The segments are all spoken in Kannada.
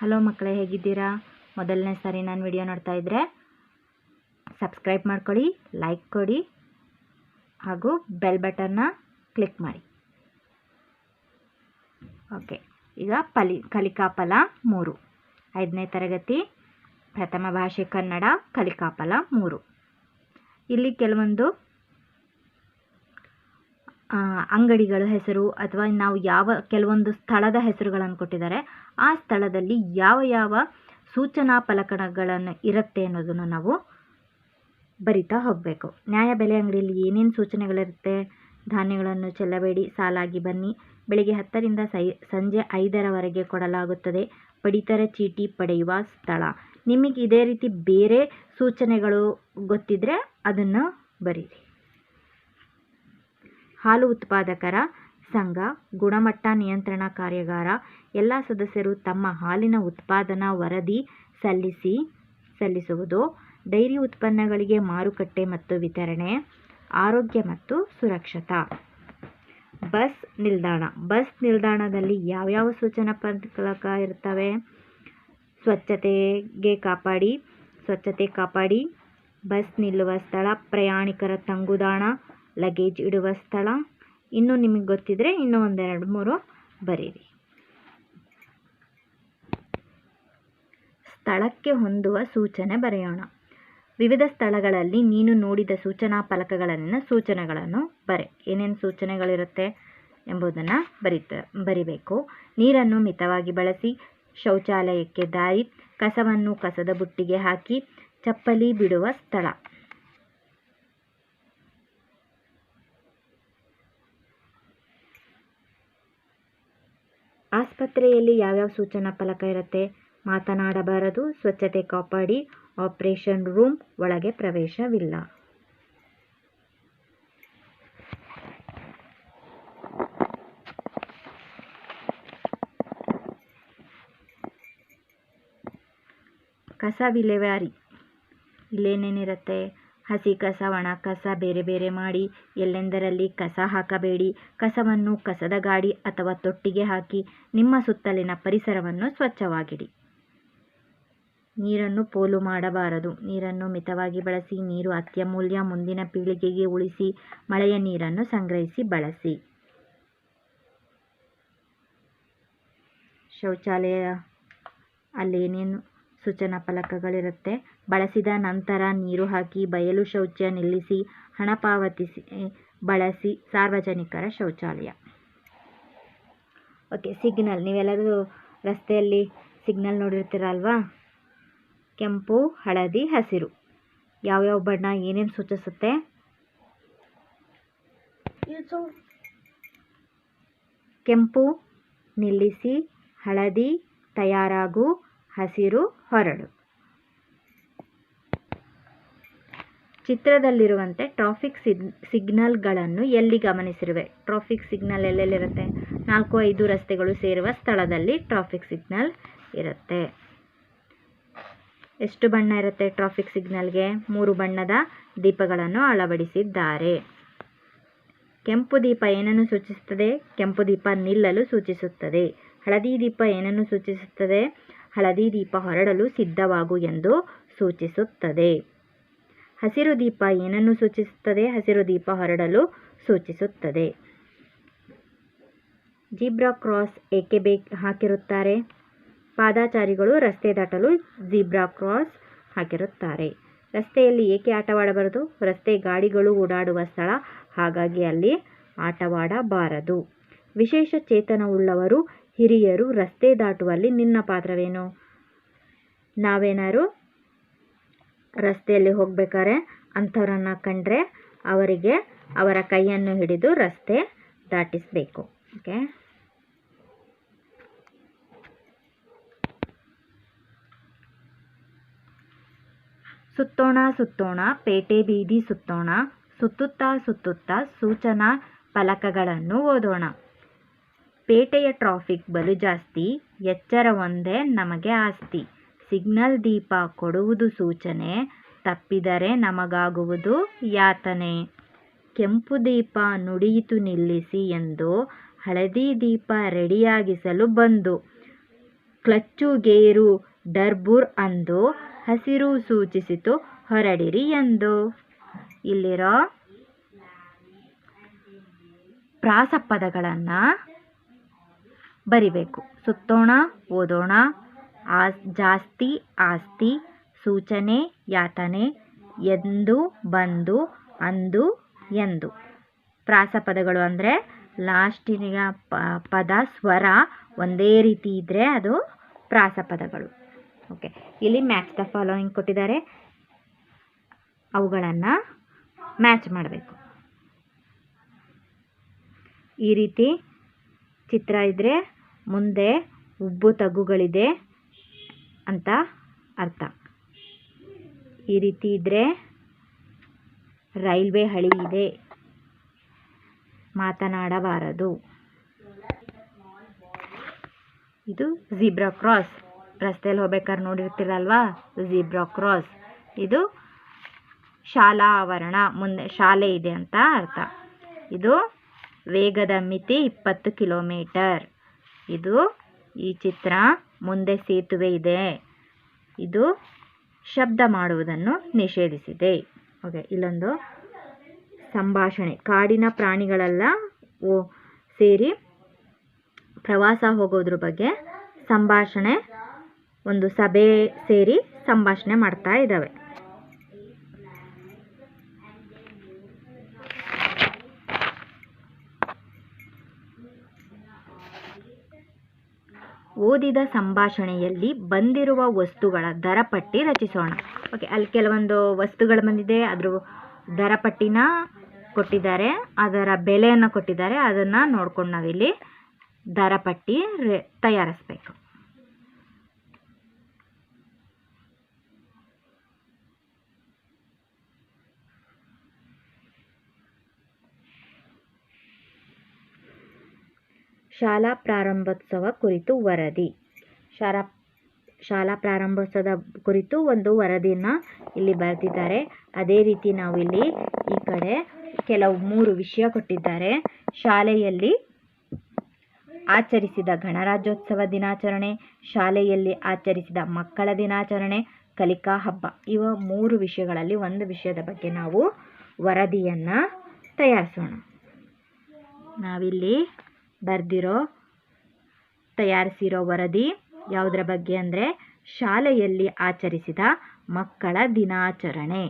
ಹಲೋ ಮಕ್ಕಳೇ, ಹೇಗಿದ್ದೀರಾ? ಮೊದಲನೇ ಸಾರಿ ನಾನು ವಿಡಿಯೋ ನೋಡ್ತಾ ಇದ್ದರೆ ಸಬ್ಸ್ಕ್ರೈಬ್ ಮಾಡ್ಕೊಳ್ಳಿ ಲೈಕ್ ಕೊಡಿ, ಹಾಗೂ ಬೆಲ್ ಬಟನ್ನ ಕ್ಲಿಕ್ ಮಾಡಿ. ಓಕೆ ಈಗ ಪಲಿ ಕಲಿಕಾಫಲ ಮೂರು. ಐದನೇ ತರಗತಿ, ಪ್ರಥಮ ಭಾಷೆ ಕನ್ನಡ ಕಲಿಕಾಫಲ ಮೂರು. ಇಲ್ಲಿ ಕೆಲವೊಂದು ಅಂಗಡಿಗಳ ಹೆಸರು ಅಥವಾ ನಾವು ಯಾವ ಕೆಲವೊಂದು ಸ್ಥಳದ ಹೆಸರುಗಳನ್ನು ಕೊಟ್ಟಿದ್ದಾರೆ, ಆ ಸ್ಥಳದಲ್ಲಿ ಯಾವ ಯಾವ ಸೂಚನಾ ಫಲಕಗಳನ್ನು ಇರುತ್ತೆ ಅನ್ನೋದನ್ನು ನಾವು ಬರಿತಾ ಹೋಗಬೇಕು. ನ್ಯಾಯ ಬೆಲೆ ಅಂಗಡಿಯಲ್ಲಿ ಏನೇನು ಸೂಚನೆಗಳಿರುತ್ತೆ? ಧಾನ್ಯಗಳನ್ನು ಚೆಲ್ಲಬೇಡಿ, ಸಾಲಾಗಿ ಬನ್ನಿ. ಬೆಳಿಗ್ಗೆ ಹತ್ತರಿಂದ ಸೈ, ಸಂಜೆ ಐದರವರೆಗೆ ಕೊಡಲಾಗುತ್ತದೆ. ಪಡಿತರ ಚೀಟಿ ಪಡೆಯುವ ಸ್ಥಳ. ನಿಮಗೆ ಇದೇ ರೀತಿ ಬೇರೆ ಸೂಚನೆಗಳು ಗೊತ್ತಿದ್ದರೆ ಅದನ್ನು ಬರೀರಿ. ಹಾಲು ಉತ್ಪಾದಕರ ಸಂಘ, ಗುಣಮಟ್ಟ ನಿಯಂತ್ರಣ ಕಾರ್ಯಾಗಾರ, ಎಲ್ಲ ಸದಸ್ಯರು ತಮ್ಮ ಹಾಲಿನ ಉತ್ಪಾದನಾ ವರದಿ ಸಲ್ಲಿಸಿ ಸಲ್ಲಿಸುವುದು, ಡೈರಿ ಉತ್ಪನ್ನಗಳಿಗೆ ಮಾರುಕಟ್ಟೆ ಮತ್ತು ವಿತರಣೆ, ಆರೋಗ್ಯ ಮತ್ತು ಸುರಕ್ಷತಾ. ಬಸ್ ನಿಲ್ದಾಣ. ಬಸ್ ನಿಲ್ದಾಣದಲ್ಲಿ ಯಾವ್ಯಾವ ಸೂಚನಾ ಫಲಕ ಇರ್ತವೆ? ಸ್ವಚ್ಛತೆಗೆ ಕಾಪಾಡಿ, ಸ್ವಚ್ಛತೆ ಕಾಪಾಡಿ, ಬಸ್ ನಿಲ್ಲುವ ಸ್ಥಳ, ಪ್ರಯಾಣಿಕರ ತಂಗುದಾಣ ಲಗೇಜ್ ಇಡುವ ಸ್ಥಳ. ಇನ್ನು ನಿಮಗೆ ಗೊತ್ತಿದ್ರೆ ಇನ್ನೂ ಒಂದೆರಡು ಮೂರು ಬರೀರಿ. ಸ್ಥಳಕ್ಕೆ ಹೊಂದುವ ಸೂಚನೆ ಬರೆಯೋಣ. ವಿವಿಧ ಸ್ಥಳಗಳಲ್ಲಿ ನೀನು ನೋಡಿದ ಸೂಚನಾ ಫಲಕಗಳಲ್ಲಿನ ಸೂಚನೆಗಳನ್ನು ಬರೆ. ಏನೇನು ಸೂಚನೆಗಳಿರುತ್ತೆ ಎಂಬುದನ್ನು ಬರಿತ, ಬರಿಬೇಕು. ನೀರನ್ನು ಮಿತವಾಗಿ ಬಳಸಿ, ಶೌಚಾಲಯಕ್ಕೆ ದಾರಿ, ಕಸವನ್ನು ಕಸದ ಬುಟ್ಟಿಗೆ ಹಾಕಿ, ಚಪ್ಪಲಿ ಬಿಡುವ ಸ್ಥಳ. ಆಸ್ಪತ್ರೆಯಲ್ಲಿ ಯಾವ್ಯಾವ ಸೂಚನಾ ಫಲಕ ಇರುತ್ತೆ? ಮಾತನಾಡಬಾರದು, ಸ್ವಚ್ಛತೆ ಕಾಪಾಡಿ, ಆಪರೇಷನ್ ರೂಮ್ ಒಳಗೆ ಪ್ರವೇಶವಿಲ್ಲ. ಕಸ ವಿಲೇವಾರಿ, ಇಲ್ಲೇನೇನಿರುತ್ತೆ? ಹಸಿ ಕಸ ಒಣ ಕಸ ಬೇರೆ ಬೇರೆ ಮಾಡಿ, ಎಲ್ಲೆಂದರಲ್ಲಿ ಕಸ ಹಾಕಬೇಡಿ, ಕಸವನ್ನು ಕಸದ ಗಾಡಿ ಅಥವಾ ತೊಟ್ಟಿಗೆ ಹಾಕಿ, ನಿಮ್ಮ ಸುತ್ತಲಿನ ಪರಿಸರವನ್ನು ಸ್ವಚ್ಛವಾಗಿಡಿ. ನೀರನ್ನು ಪೋಲು ಮಾಡಬಾರದು. ನೀರನ್ನು ಮಿತವಾಗಿ ಬಳಸಿ, ನೀರು ಅತ್ಯಮೂಲ್ಯ ಮುಂದಿನ ಪೀಳಿಗೆಗೆ ಉಳಿಸಿ, ಮಳೆಯ ನೀರನ್ನು ಸಂಗ್ರಹಿಸಿ ಬಳಸಿ. ಶೌಚಾಲಯ ಅಲ್ಲಿ ಏನೇನು ಸೂಚನಾ ಫಲಕಗಳಿರುತ್ತೆ ಬಳಸಿದ ನಂತರ ನೀರು ಹಾಕಿ ಬಯಲು ಶೌಚ ನಿಲ್ಲಿಸಿ ಹಣ ಪಾವತಿಸಿ ಬಳಸಿ ಸಾರ್ವಜನಿಕರ ಶೌಚಾಲಯ. ಓಕೆ ಸಿಗ್ನಲ್ ನೀವೆಲ್ಲರೂ ರಸ್ತೆಯಲ್ಲಿ ಸಿಗ್ನಲ್ ನೋಡಿರ್ತೀರಲ್ವಾ? ಕೆಂಪು ಹಳದಿ ಹಸಿರು. ಯಾವ್ಯಾವ ಬಣ್ಣ ಏನೇನು ಸೂಚಿಸುತ್ತೆ? ಕೆಂಪು ನಿಲ್ಲಿಸಿ ಹಳದಿ ತಯಾರಾಗು ಹಸಿರು ಹೊರಡು. ಚಿತ್ರದಲ್ಲಿರುವಂತೆ ಟ್ರಾಫಿಕ್ ಸಿಗ್ ಸಿಗ್ನಲ್ಗಳನ್ನು ಎಲ್ಲಿ ಗಮನಿಸಿರುವೆ? Traffic signal ಎಲ್ಲೆಲ್ಲಿರುತ್ತೆ? ನಾಲ್ಕು, ಐದು ರಸ್ತೆಗಳು ಸೇರುವ ಸ್ಥಳದಲ್ಲಿ ಟ್ರಾಫಿಕ್ ಸಿಗ್ನಲ್ ಇರುತ್ತೆ. ಎಷ್ಟು ಬಣ್ಣ ಇರುತ್ತೆ ಟ್ರಾಫಿಕ್ ಸಿಗ್ನಲ್ಗೆ ಮೂರು ಬಣ್ಣದ ದೀಪಗಳನ್ನು ಅಳವಡಿಸಿದ್ದಾರೆ. ಕೆಂಪು ದೀಪ ಏನನ್ನು ಸೂಚಿಸುತ್ತದೆ? ಕೆಂಪು ದೀಪ ನಿಲ್ಲಲು ಸೂಚಿಸುತ್ತದೆ. ಹಳದಿ ದೀಪ ಏನನ್ನು ಸೂಚಿಸುತ್ತದೆ? ಹಳದಿ ದೀಪ ಹೊರಡಲು ಸಿದ್ಧವಾಗು ಎಂದು ಸೂಚಿಸುತ್ತದೆ. ಹಸಿರು ದೀಪ ಏನನ್ನು ಸೂಚಿಸುತ್ತದೆ? ಹಸಿರು ದೀಪ ಹೊರಡಲು ಸೂಚಿಸುತ್ತದೆ. ಜೀಬ್ರಾ ಕ್ರಾಸ್ ಏಕೆ ಬೇಕ್ ಹಾಕಿರುತ್ತಾರೆ? ಪಾದಾಚಾರಿಗಳು ರಸ್ತೆ ದಾಟಲು ಜೀಬ್ರಾ ಕ್ರಾಸ್ ಹಾಕಿರುತ್ತಾರೆ. ರಸ್ತೆಯಲ್ಲಿ ಏಕೆ ಆಟವಾಡಬಾರದು? ರಸ್ತೆ ಗಾಡಿಗಳು ಓಡಾಡುವ ಸ್ಥಳ, ಹಾಗಾಗಿ ಅಲ್ಲಿ ಆಟವಾಡಬಾರದು. ವಿಶೇಷ ಚೇತನವುಳ್ಳವರು ಹಿರಿಯರು ರಸ್ತೆ ದಾಟುವಲ್ಲಿ ನಿನ್ನ ಪಾತ್ರವೇನು? ನಾವೇನಾದ್ರು ರಸ್ತೆಯಲ್ಲಿ ಹೋಗ್ಬೇಕಾದ್ರೆ ಅಂಥವ್ರನ್ನ ಕಂಡ್ರೆ ಅವರಿಗೆ ಅವರ ಕೈಯನ್ನು ಹಿಡಿದು ರಸ್ತೆ ದಾಟಿಸಬೇಕು. ಓಕೆ? ಸುತ್ತೋಣ ಸುತ್ತೋಣ, ಪೇಟೆ ಬೀದಿ ಸುತ್ತೋಣ, ಸುತ್ತುತ್ತಾ ಸುತ್ತುತ್ತಾ ಸೂಚನಾ ಫಲಕಗಳನ್ನು ಓದೋಣ. ಪೇಟೆಯ ಟ್ರಾಫಿಕ್ ಬಲು ಜಾಸ್ತಿ, ಎಚ್ಚರ ಒಂದೇ ನಮಗೆ ಆಸ್ತಿ. ಸಿಗ್ನಲ್ ದೀಪ ಕೊಡುವುದು ಸೂಚನೆ, ತಪ್ಪಿದರೆ ನಮಗಾಗುವುದು ಯಾತನೆ. ಕೆಂಪು ದೀಪ ನುಡಿಯಿತು ನಿಲ್ಲಿಸಿ ಎಂದು ಹಳದಿ ದೀಪ ರೆಡಿಯಾಗಿಸಲು ಬಂದು, ಕ್ಲಚ್ಚು ಗೇರು ಡರ್ಬುರ್ ಅಂದು ಹಸಿರು ಸೂಚಿಸಿತು ಹೊರಡಿರಿ ಎಂದು. ಇಲ್ಲಿರೋ ಪ್ರಾಸಪದಗಳನ್ನು ಬರಿಬೇಕು. ಸುತ್ತೋಣ, ಓದೋಣ, ಆಸ್, ಜಾಸ್ತಿ, ಆಸ್ತಿ, ಸೂಚನೆ, ಯಾತನೆ, ಎಂದು, ಬಂದು, ಅಂದು, ಎಂದು. ಪ್ರಾಸಪದಗಳು ಅಂದರೆ ಲಾಸ್ಟಿನ ಪದ, ಸ್ವರ ಒಂದೇ ರೀತಿ ಇದ್ದರೆ ಅದು ಪ್ರಾಸಪದಗಳು ಓಕೆ ಇಲ್ಲಿ ಮ್ಯಾಚ್ ದ ಫಾಲೋಯಿಂಗ್ ಕೊಟ್ಟಿದ್ದಾರೆ. ಅವುಗಳನ್ನು ಮ್ಯಾಚ್ ಮಾಡಬೇಕು. ಈ ರೀತಿ ಚಿತ್ರ ಇದ್ದರೆ ಮುಂದೆ ಉಬ್ಬು ತಗ್ಗುಗಳಿದೆ ಅಂತ ಅರ್ಥ. ಈ ರೀತಿ ಇದ್ದರೆ ರೈಲ್ವೆ ಹಳಿ ಇದೆ. ಮಾತನಾಡಬಾರದು. ಇದು ಝೀಬ್ರಾ ಕ್ರಾಸ್. ರಸ್ತೆಯಲ್ಲಿ ಹೋಗ್ಬೇಕಾದ್ರೆ ನೋಡಿರ್ತೀರಲ್ವಾ? Zebra cross. ಇದು ಶಾಲಾ ಆವರಣ. ಮುಂದೆ ಶಾಲೆ ಇದೆ ಅಂತ ಅರ್ಥ. ಇದು ವೇಗದ ಮಿತಿ ಇಪ್ಪತ್ತು ಕಿಲೋಮೀಟರ್. ಇದು ಈ ಚಿತ್ರ ಮುಂದೆ ಸೇತುವೆ ಇದೆ. ಇದು ಶಬ್ದ ಮಾಡುವುದನ್ನು ನಿಷೇಧಿಸಿದೆ. ಓಕೆ, ಇಲ್ಲೊಂದು ಸಂಭಾಷಣೆ. ಕಾಡಿನ ಪ್ರಾಣಿಗಳೆಲ್ಲ ಓ, ಸೇರಿ ಪ್ರವಾಸ ಹೋಗೋದ್ರ ಬಗ್ಗೆ ಸಂಭಾಷಣೆ, ಒಂದು ಸಭೆ ಸೇರಿ ಸಂಭಾಷಣೆ ಮಾಡ್ತಾ ಇದ್ದಾವೆ. ಓದಿದ ಸಂಭಾಷಣೆಯಲ್ಲಿ ಬಂದಿರುವ ವಸ್ತುಗಳ ದರ ಪಟ್ಟಿ ರಚಿಸೋಣ. ಓಕೆ ಅಲ್ಲಿ ಕೆಲವೊಂದು ವಸ್ತುಗಳು ಬಂದಿದೆ. ಅದ್ರ ದರ ಪಟ್ಟಿನ ಕೊಟ್ಟಿದ್ದಾರೆ. ಅದರ ಬೆಲೆಯನ್ನು ಕೊಟ್ಟಿದ್ದಾರೆ. ಅದನ್ನು ನೋಡ್ಕೊಂಡು ನಾವಿಲ್ಲಿ ದರ ಪಟ್ಟಿ ರೆ, ತಯಾರಿಸ್ಬೇಕು. ಶಾಲಾ ಪ್ರಾರಂಭೋತ್ಸವ ಕುರಿತು ವರದಿ. ಶಾಲಾ ಶಾಲಾ ಪ್ರಾರಂಭೋತ್ಸವದ ಕುರಿತು ಒಂದು ವರದಿನ ಇಲ್ಲಿ ಬರೆದಿದ್ದಾರೆ. ಅದೇ ರೀತಿ ನಾವಿಲ್ಲಿ ಈ ಕಡೆ ಕೆಲವು ಮೂರು ವಿಷಯ ಕೊಟ್ಟಿದ್ದಾರೆ. ಶಾಲೆಯಲ್ಲಿ ಆಚರಿಸಿದ ಗಣರಾಜ್ಯೋತ್ಸವ ದಿನಾಚರಣೆ, ಶಾಲೆಯಲ್ಲಿ ಆಚರಿಸಿದ ಮಕ್ಕಳ ದಿನಾಚರಣೆ, ಕಲಿಕಾ ಹಬ್ಬ, ಇವ ಮೂರು ವಿಷಯಗಳಲ್ಲಿ ಒಂದು ವಿಷಯದ ಬಗ್ಗೆ ನಾವು ವರದಿಯನ್ನು ತಯಾರಿಸೋಣ. ನಾವಿಲ್ಲಿ ಬರೆದಿರೋ ತಯಾರಿಸಿರೋ ವರದಿ ಯಾವುದರ ಬಗ್ಗೆ ಅಂದರೆ ಶಾಲೆಯಲ್ಲಿ ಆಚರಿಸಿದ ಮಕ್ಕಳ ದಿನಾಚರಣೆ.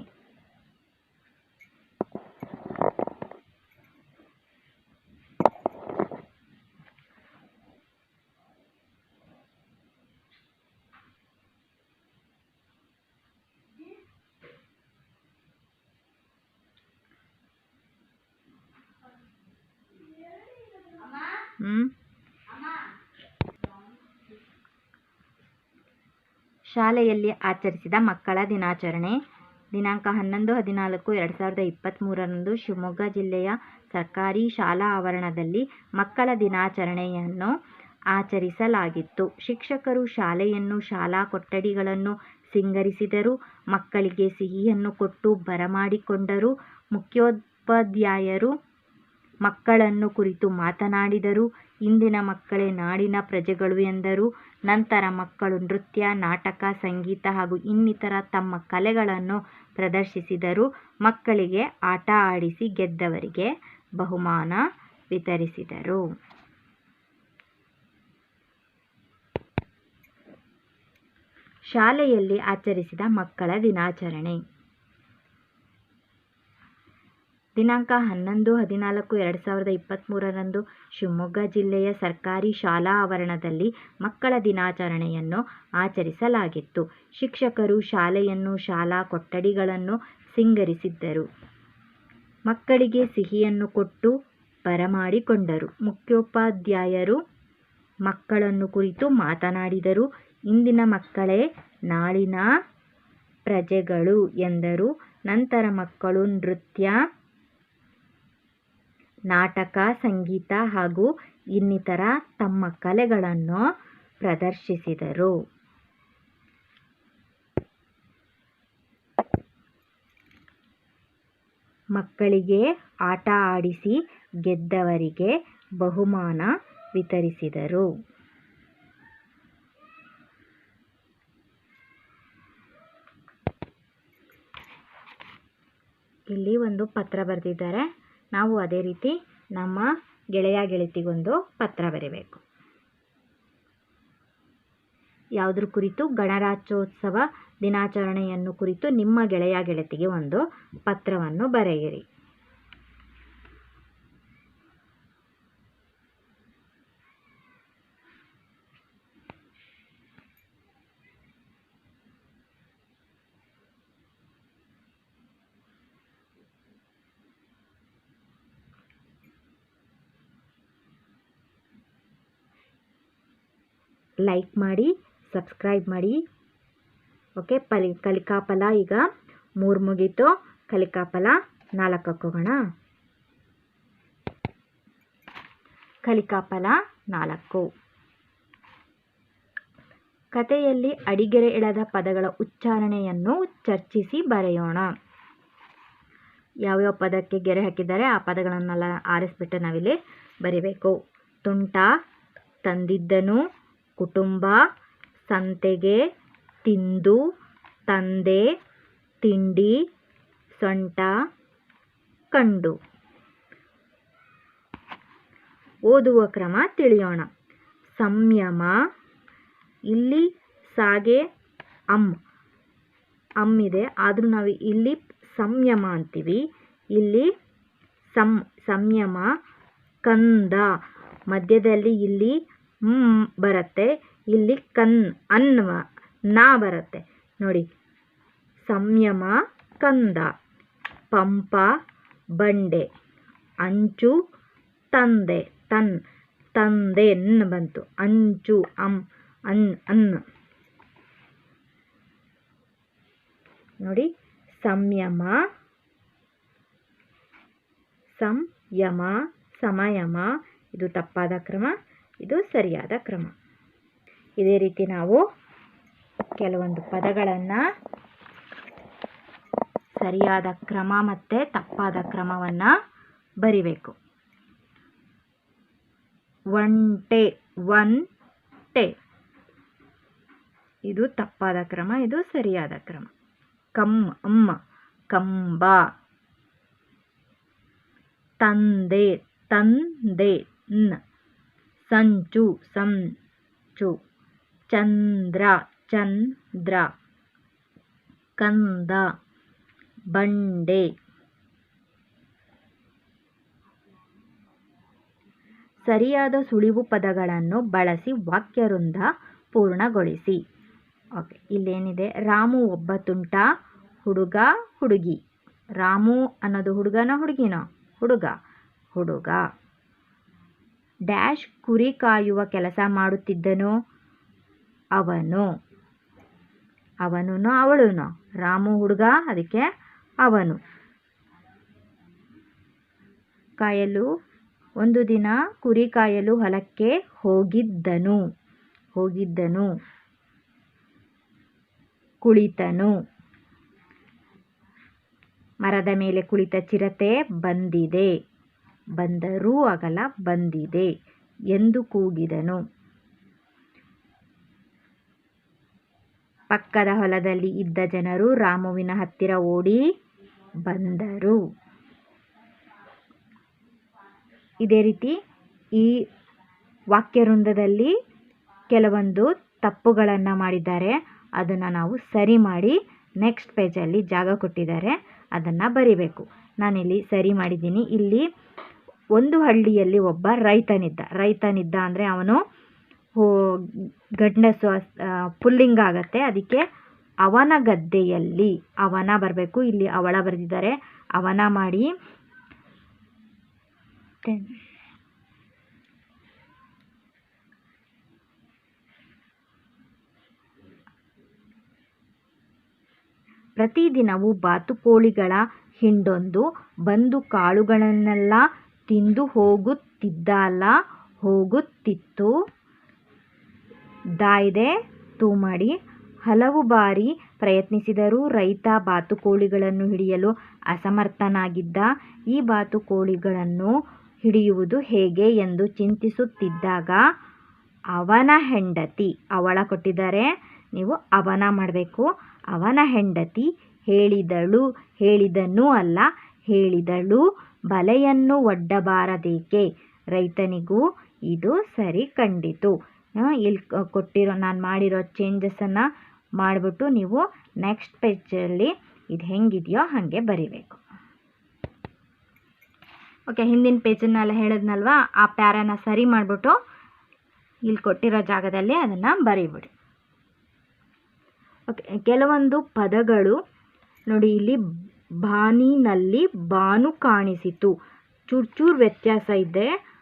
ಶಾಲೆಯಲ್ಲಿ ಆಚರಿಸಿದ ಮಕ್ಕಳ ದಿನಾಚರಣೆ. ದಿನಾಂಕ ಹನ್ನೊಂದು, ಹದಿನಾಲ್ಕು, ಎರಡು ಸಾವಿರದ ಇಪ್ಪತ್ತ್ಮೂರರಂದು ಶಿವಮೊಗ್ಗ ಜಿಲ್ಲೆಯ ಸರ್ಕಾರಿ ಶಾಲಾ ಆವರಣದಲ್ಲಿ ಮಕ್ಕಳ ದಿನಾಚರಣೆಯನ್ನು ಆಚರಿಸಲಾಗಿತ್ತು. ಶಿಕ್ಷಕರು ಶಾಲೆಯನ್ನು, ಶಾಲಾ ಕೊಠಡಿಗಳನ್ನು ಸಿಂಗರಿಸಿದರು. ಮಕ್ಕಳಿಗೆ ಸಿಹಿಯನ್ನು ಕೊಟ್ಟು ಬರಮಾಡಿಕೊಂಡರು. ಮುಖ್ಯೋಪಾಧ್ಯಾಯರು ಮಕ್ಕಳನ್ನು ಕುರಿತು ಮಾತನಾಡಿದರು. ಇಂದಿನ ಮಕ್ಕಳೇ ನಾಡಿನ ಪ್ರಜೆಗಳು ಎಂದರು. ನಂತರ ಮಕ್ಕಳು ನೃತ್ಯ, ನಾಟಕ, ಸಂಗೀತ ಹಾಗೂ ಇನ್ನಿತರ ತಮ್ಮ ಕಲೆಗಳನ್ನು ಪ್ರದರ್ಶಿಸಿದರು. ಮಕ್ಕಳಿಗೆ ಆಟ ಆಡಿಸಿ ಗೆದ್ದವರಿಗೆ ಬಹುಮಾನ ವಿತರಿಸಿದರು. ಶಾಲೆಯಲ್ಲಿ ಆಚರಿಸಿದ ಮಕ್ಕಳ ದಿನಾಚರಣೆ. ದಿನಾಂಕ ಹನ್ನೊಂದು, ಹದಿನಾಲ್ಕು, ಎರಡು ಸಾವಿರದ ಇಪ್ಪತ್ತ್ಮೂರರಂದು ಶಿವಮೊಗ್ಗ ಜಿಲ್ಲೆಯ ಸರ್ಕಾರಿ ಶಾಲಾ ಆವರಣದಲ್ಲಿ ಮಕ್ಕಳ ದಿನಾಚರಣೆಯನ್ನು ಆಚರಿಸಲಾಗಿತ್ತು. ಶಿಕ್ಷಕರು ಶಾಲೆಯನ್ನು, ಶಾಲಾ ಕೊಠಡಿಗಳನ್ನು ಸಿಂಗರಿಸಿದ್ದರು. ಮಕ್ಕಳಿಗೆ ಸಿಹಿಯನ್ನು ಕೊಟ್ಟು ಬರಮಾಡಿಕೊಂಡರು. ಮುಖ್ಯೋಪಾಧ್ಯಾಯರು ಮಕ್ಕಳನ್ನು ಕುರಿತು ಮಾತನಾಡಿದರು. ಇಂದಿನ ಮಕ್ಕಳೇ ನಾಳಿನ ಪ್ರಜೆಗಳು ಎಂದರು. ನಂತರ ಮಕ್ಕಳು ನೃತ್ಯ ನಾಟಕ, ಸಂಗೀತ ಹಾಗೂ ಇನ್ನಿತರ ತಮ್ಮ ಕಲೆಗಳನ್ನು ಪ್ರದರ್ಶಿಸಿದರು. ಮಕ್ಕಳಿಗೆ ಆಟ ಆಡಿಸಿ ಗೆದ್ದವರಿಗೆ ಬಹುಮಾನ ವಿತರಿಸಿದರು. ಇಲ್ಲಿ ಒಂದು ಪತ್ರ ಬರೆದಿದ್ದಾರೆ. ನಾವು ಅದೇ ರೀತಿ ನಮ್ಮ ಗೆಳೆಯ ಗೆಳತಿಗೊಂದು ಪತ್ರ ಬರೀಬೇಕು. ಯಾವುದ್ರ ಕುರಿತು? ಗಣರಾಜ್ಯೋತ್ಸವ ದಿನಾಚರಣೆಯನ್ನು ಕುರಿತು ನಿಮ್ಮ ಗೆಳೆಯ ಗೆಳತಿಗೆ ಒಂದು ಪತ್ರವನ್ನು ಬರೆಯಿರಿ. ಲೈಕ್ ಮಾಡಿ ಸಬ್ಸ್ಕ್ರೈಬ್ ಮಾಡಿ. ಓಕೆ ಪಲಿ ಕಲಿಕಾಫಲ ಈಗ ಮೂರು ಮುಗೀತು. ಕಲಿಕಾಫಲ ನಾಲ್ಕಕ್ಕೆ ಹೋಗೋಣ. ಕಲಿಕಾಫಲ ನಾಲ್ಕು. ಕಥೆಯಲ್ಲಿ ಅಡಿಗೆರೆ ಎಳೆದ ಪದಗಳ ಉಚ್ಚಾರಣೆಯನ್ನು ಚರ್ಚಿಸಿ ಬರೆಯೋಣ. ಯಾವ್ಯಾವ ಪದಕ್ಕೆ ಗೆರೆ ಹಾಕಿದ್ದಾರೆ ಆ ಪದಗಳನ್ನೆಲ್ಲ ಆರಿಸ್ಬಿಟ್ಟು ನಾವಿಲ್ಲಿ ಬರಿಬೇಕು. ತುಂಟ, ತಂದಿದ್ದನು ಕುಟುಂಬ, ಸಂತೆಗೆ ತಿಂದು, ತಂದೆ, ತಿಂಡಿ, ಸೊಂಟ ಕಂಡು. ಓದುವ ಕ್ರಮ ತಿಳಿಯೋಣ. ಸಂಯಮ, ಇಲ್ಲಿ ಸಾಗೆ ಅಮ್ ಅಮ್ಮಿದೆ ಆದರೂ ನಾವು ಇಲ್ಲಿ ಸಂಯಮ ಅಂತೀವಿ. ಇಲ್ಲಿ ಸಂ, ಸಂಯಮ, ಕಂದ. ಮಧ್ಯದಲ್ಲಿ ಇಲ್ಲಿ ಮ್ ಬರುತ್ತೆ. ಇಲ್ಲಿ ಕನ್ ಅನ್ವ ನಾ ಬರುತ್ತೆ. ನೋಡಿ, ಸಂಯಮ, ಕಂದ, ಪಂಪ, ಬಂಡೆ, ಅಂಚು, ತಂದೆ, ತನ್, ತಂದೆ ಎನ್ ಬಂತು. ಅಂಚು, ಅಂ, ಅನ್ ಅನ್. ನೋಡಿ, ಸಂಯಮ ಸಂಯಮ, ಸಮಯಮ, ಇದು ತಪ್ಪಾದ ಕ್ರಮ. ಇದು ಸರಿಯಾದ ಕ್ರಮ. ಇದೇ ರೀತಿ ನಾವು ಕೆಲವೊಂದು ಪದಗಳನ್ನು ಸರಿಯಾದ ಕ್ರಮ ಮತ್ತು ತಪ್ಪಾದ ಕ್ರಮವನ್ನು ಬರಿಬೇಕು. ಒಂಟೆ ಒಂಟೆ ಇದು ತಪ್ಪಾದ ಕ್ರಮ, ಇದು ಸರಿಯಾದ ಕ್ರಮ. ಕಮ್, ಅಮ್ಮ. ಕಂಬ. ತಂದೆ ತಂದೆ, ನ್. ಸಂಚು ಸಂಚು. ಚಂದ್ರ ಚಂದ್ರ. ಕಂದ, ಬಂಡೆ. ಸರಿಯಾದ ಸುಳಿವು ಪದಗಳನ್ನು ಬಳಸಿ ವಾಕ್ಯವೃಂದ ಪೂರ್ಣಗೊಳಿಸಿ. ಓಕೆ, ಇಲ್ಲೇನಿದೆ? ರಾಮು ಒಬ್ಬ ತುಂಟ, ಹುಡುಗ ಹುಡುಗಿ. ರಾಮು ಅನ್ನೋದು ಹುಡುಗನ ಹುಡುಗಿನ? ಹುಡುಗ. ಹುಡುಗ. ಡ್ಯಾಶ್ ಕುರಿ ಕಾಯುವ ಕೆಲಸ ಮಾಡುತ್ತಿದ್ದನು ಅವನು? ಅವನು ಅವಳುನು? ರಾಮು ಹುಡುಗ, ಅದಕ್ಕೆ ಅವನು. ಕಾಯಲು, ಒಂದು ದಿನ ಕುರಿ ಕಾಯಲು ಹೊಲಕ್ಕೆ ಹೋಗಿದ್ದನು. ಹೋಗಿದ್ದನು. ಕುಳಿತನು. ಮರದ ಮೇಲೆ ಕುಳಿತ ಚಿರತೆ ಬಂದಿದೆ. ಬಂದರೂ ಅಗಲ ಬಂದಿದೆ ಎಂದು ಕೂಗಿದನು. ಪಕ್ಕದ ಹೊಲದಲ್ಲಿ ಇದ್ದ ಜನರು ರಾಮುವಿನ ಹತ್ತಿರ ಓಡಿ ಬಂದರು. ಇದೇ ರೀತಿ ಈ ವಾಕ್ಯವೃಂದದಲ್ಲಿ ಕೆಲವೊಂದು ತಪ್ಪುಗಳನ್ನು ಮಾಡಿದ್ದಾರೆ. ಅದನ್ನು ನಾವು ಸರಿ ಮಾಡಿ ನೆಕ್ಸ್ಟ್ ಪೇಜಲ್ಲಿ ಜಾಗ ಕೊಟ್ಟಿದ್ದಾರೆ. ಅದನ್ನು ಬರಿಬೇಕು. ನಾನಿಲ್ಲಿ ಸರಿ ಮಾಡಿದ್ದೀನಿ. ಇಲ್ಲಿ ಒಂದು ಹಳ್ಳಿಯಲ್ಲಿ ಒಬ್ಬ ರೈತನಿದ್ದ. ರೈತನಿದ್ದ ಅಂದರೆ ಅವನು ಗಂಡಸು ಪುಲ್ಲಿಂಗ ಆಗತ್ತೆ. ಅದಕ್ಕೆ ಅವನ ಗದ್ದೆಯಲ್ಲಿ ಅವನ ಬರಬೇಕು. ಇಲ್ಲಿ ಅವಳ ಬರೆದಿದ್ದಾರೆ. ಅವನ ಮಾಡಿ ಪ್ರತಿದಿನವೂ ಬಾತುಕೋಳಿಗಳ ಹಿಂಡೊಂದು ಬಂದು ಕಾಳುಗಳನ್ನೆಲ್ಲ ತಿಂದು ಹೋಗುತ್ತಿದ್ದಲ್ಲ ಹೋಗುತ್ತಿತ್ತು. ದಾಯ್ದೆ, ತೂಮಡಿ, ಹಲವು ಬಾರಿ ಪ್ರಯತ್ನಿಸಿದರೂ ರೈತ ಬಾತುಕೋಳಿಗಳನ್ನು ಹಿಡಿಯಲು ಅಸಮರ್ಥನಾಗಿದ್ದ ಈ ಬಾತುಕೋಳಿಗಳನ್ನು ಹಿಡಿಯುವುದು ಹೇಗೆ ಎಂದು ಚಿಂತಿಸುತ್ತಿದ್ದಾಗ, ಅವನ ಹೆಂಡತಿ ಅವಳ ಕೊಟ್ಟಿದ್ದಾರೆ. ನೀವು ಅವನ ಮಾಡಬೇಕು. ಅವನ ಹೆಂಡತಿ ಹೇಳಿದಳು, ಹೇಳಿದನು ಅಲ್ಲ, ಹೇಳಿದಳು. ಬಲೆಯನ್ನು ಒಡ್ಡಬಾರದೇಕೆ? ರೈತನಿಗೂ ಇದು ಸರಿ ಕಂಡಿತು. ಇಲ್ಲಿ ಕೊಟ್ಟಿರೋ, ನಾನು ಮಾಡಿರೋ ಚೇಂಜಸನ್ನು ಮಾಡಿಬಿಟ್ಟು ನೀವು ನೆಕ್ಸ್ಟ್ ಪೇಜಲ್ಲಿ ಇದು ಹೆಂಗಿದೆಯೋ ಹಾಗೆ ಬರಿಬೇಕು. ಓಕೆ, ಹಿಂದಿನ ಪೇಜನ್ನೆಲ್ಲ ಹೇಳಿದ್ನಲ್ವ? ಆ ಪ್ಯಾರನ ಸರಿ ಮಾಡಿಬಿಟ್ಟು ಇಲ್ಲಿ ಕೊಟ್ಟಿರೋ ಜಾಗದಲ್ಲಿ ಅದನ್ನು ಬರಿಬಿಡಿ. ಓಕೆ, ಕೆಲವೊಂದು ಪದಗಳು ನೋಡಿ, ಇಲ್ಲಿ ಬಾನಿನಲ್ಲಿ ಬಾನು ಕಾಣಿಸಿತು. ಚೂರು ಚೂರು ವ್ಯತ್ಯಾಸ ಇದೆ.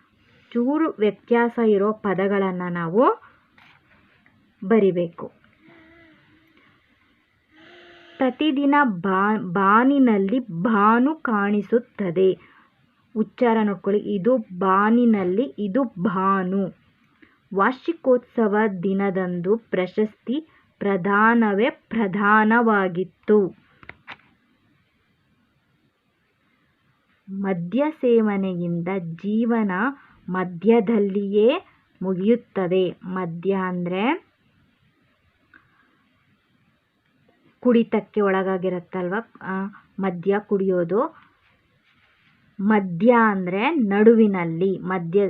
ಚೂರು ವ್ಯತ್ಯಾಸ ಇರೋ ಪದಗಳನ್ನು ನಾವು ಬರಿಬೇಕು. ಪ್ರತಿದಿನ ಬಾ, ಬಾನಿನಲ್ಲಿ ಬಾನು ಕಾಣಿಸುತ್ತದೆ. ಉಚ್ಚಾರ ನೋಡ್ಕೊಳ್ಳಿ. ಇದು ಬಾನಿನಲ್ಲಿ, ಇದು ಬಾನು. ವಾರ್ಷಿಕೋತ್ಸವ ದಿನದಂದು ಪ್ರಶಸ್ತಿ ಪ್ರದಾನವೇ ಪ್ರಧಾನವಾಗಿತ್ತು. ಮದ್ಯ ಸೇವನೆಯಿಂದ ಜೀವನ ಮಧ್ಯದಲ್ಲಿಯೇ ಮುಗಿಯುತ್ತದೆ. ಮದ್ಯ ಅಂದರೆ ಕುಡಿತಕ್ಕೆ ಒಳಗಾಗಿರುತ್ತಲ್ವ? ಮದ್ಯ ಕುಡಿಯೋದು. ಮಧ್ಯ ಅಂದರೆ ನಡುವಿನಲ್ಲಿ ಮಧ್ಯ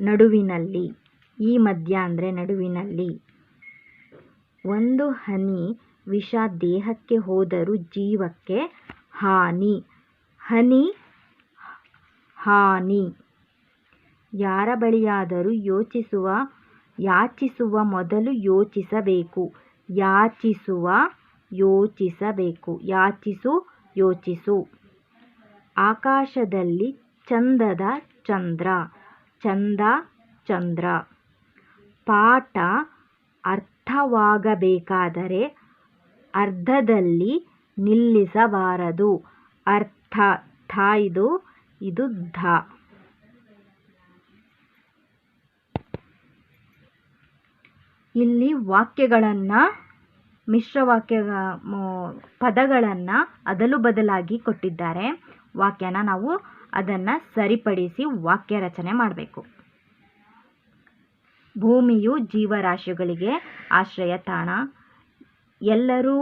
ನಡುವಿನಲ್ಲಿ. ಈ ಮಧ್ಯ ಅಂದರೆ ನಡುವಿನಲ್ಲಿ. ಒಂದು ಹನಿ ವಿಷ ದೇಹಕ್ಕೆ ಹೋದರೂ ಜೀವಕ್ಕೆ ಹಾನಿ. ಹನಿ, ಹಾನಿ. ಯಾರ ಬಳಿಯಾದರೂ ಯೋಚಿಸುವ, ಯಾಚಿಸುವ ಮೊದಲು ಯೋಚಿಸಬೇಕು. ಯಾಚಿಸುವ, ಯೋಚಿಸಬೇಕು. ಯಾಚಿಸು, ಯೋಚಿಸು. ಆಕಾಶದಲ್ಲಿ ಚಂದದ ಚಂದ್ರ, ಚಂದ ಚಂದ್ರ. ಪಾಠ ಅರ್ಥವಾಗಬೇಕಾದರೆ ಅರ್ಧದಲ್ಲಿ ನಿಲ್ಲಿಸಬಾರದು. ಅರ್ಥ ಥ ಇದು ಇದು ಧ. ಇಲ್ಲಿ ವಾಕ್ಯಗಳನ್ನು ಮಿಶ್ರ ವಾಕ್ಯ ಪದಗಳನ್ನು ಅದಲು ಬದಲಾಗಿ ಕೊಟ್ಟಿದ್ದಾರೆ. ವಾಕ್ಯನ ನಾವು ಅದನ್ನು ಸರಿಪಡಿಸಿ ವಾಕ್ಯ ರಚನೆ ಮಾಡಬೇಕು. ಭೂಮಿಯು ಜೀವರಾಶಿಗಳಿಗೆ ಆಶ್ರಯ ತಾಣ. ಎಲ್ಲರೂ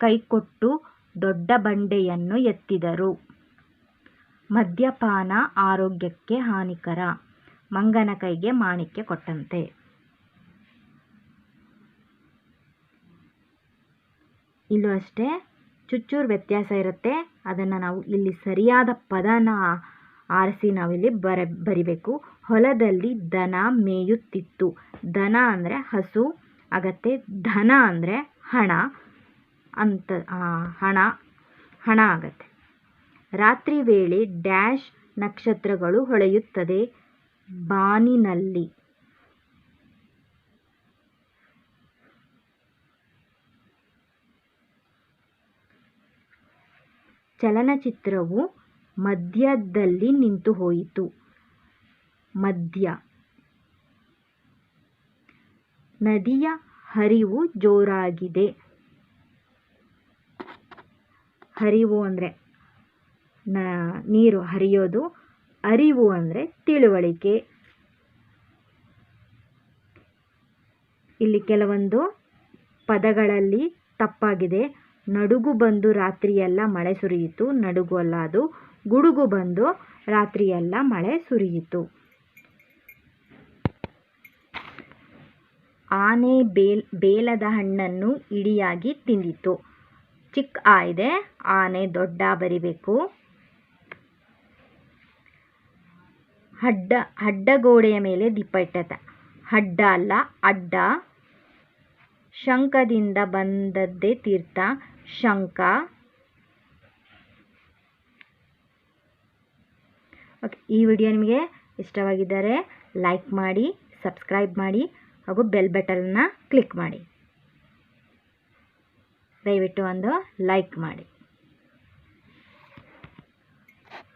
ಕೈಕೊಟ್ಟು ದೊಡ್ಡ ಬಂಡೆಯನ್ನು ಎತ್ತಿದರು. ಮದ್ಯಪಾನ ಆರೋಗ್ಯಕ್ಕೆ ಹಾನಿಕರ. ಮಂಗನ ಕೈಗೆ ಮಾಣಿಕ್ಯ ಕೊಟ್ಟಂತೆ. ಇಲ್ಲೂ ಅಷ್ಟೇ, ಚುಚ್ಚೂರು ವ್ಯತ್ಯಾಸ ಇರುತ್ತೆ. ಅದನ್ನು ನಾವು ಇಲ್ಲಿ ಸರಿಯಾದ ಪದನ ಆರಿಸಿ ನಾವಿಲ್ಲಿ ಬರ, ಬರಿಬೇಕು. ಹೊಲದಲ್ಲಿ ದನ ಮೇಯುತ್ತಿತ್ತು. ದನ ಅಂದರೆ ಹಸು ಆಗತ್ತೆ ಧನ ಅಂದರೆ ಹಣ. ಅಂತ ಹಣ ಹಣ ಆಗತ್ತೆ. ರಾತ್ರಿ ವೇಳೆ ಡ್ಯಾಶ್ ನಕ್ಷತ್ರಗಳು ಹೊಳೆಯುತ್ತದೆ. ಬಾನಿನಲ್ಲಿ. ಚಲನಚಿತ್ರವು ಮಧ್ಯದಲ್ಲಿ ನಿಂತು ಹೋಯಿತು. ಮಧ್ಯ. ನದಿಯ ಹರಿವು ಜೋರಾಗಿದೆ. ಹರಿವು ಅಂದರೆ ನೀರು ಹರಿಯೋದು ಅರಿವು ಅಂದರೆ ತಿಳುವಳಿಕೆ. ಇಲ್ಲಿ ಕೆಲವೊಂದು ಪದಗಳಲ್ಲಿ ತಪ್ಪಾಗಿದೆ. ನಡುಗು ಬಂದು ರಾತ್ರಿಯೆಲ್ಲ ಮಳೆ ಸುರಿಯಿತು, ನಡುಗು ಅಲ್ಲ ಅದು ಗುಡುಗು ಬಂದು ರಾತ್ರಿಯೆಲ್ಲ ಮಳೆ ಸುರಿಯಿತು. ಆನೆ ಬೇಲ್, ಬೇಲದ ಹಣ್ಣನ್ನು ಇಡಿಯಾಗಿ ತಿಂದಿತು. ಚಿಕ್ಕ ಆ ಇದೆ. ಆನೆ ದೊಡ್ಡ ಬರಿಬೇಕು. ಅಡ್ಡ ಗೋಡೆಯ ಮೇಲೆ ದೀಪ ಇಟ್ಟತ. ಅಡ್ಡ ಅಲ್ಲ, ಅಡ್ಡ. ಶಂಖದಿಂದ ಬಂದದ್ದೇ ತೀರ್ಥ. ಶಂಖ. ಓಕೆ ಈ ವಿಡಿಯೋ ನಿಮಗೆ ಇಷ್ಟವಾಗಿದ್ದರೆ ಲೈಕ್ ಮಾಡಿ, ಸಬ್ಸ್ಕ್ರೈಬ್ ಮಾಡಿ, ಹಾಗೂ ಬೆಲ್ ಬಟನ್ನ ಕ್ಲಿಕ್ ಮಾಡಿ. ದಯವಿಟ್ಟು ಒಂದು ಲೈಕ್ ಮಾಡಿ.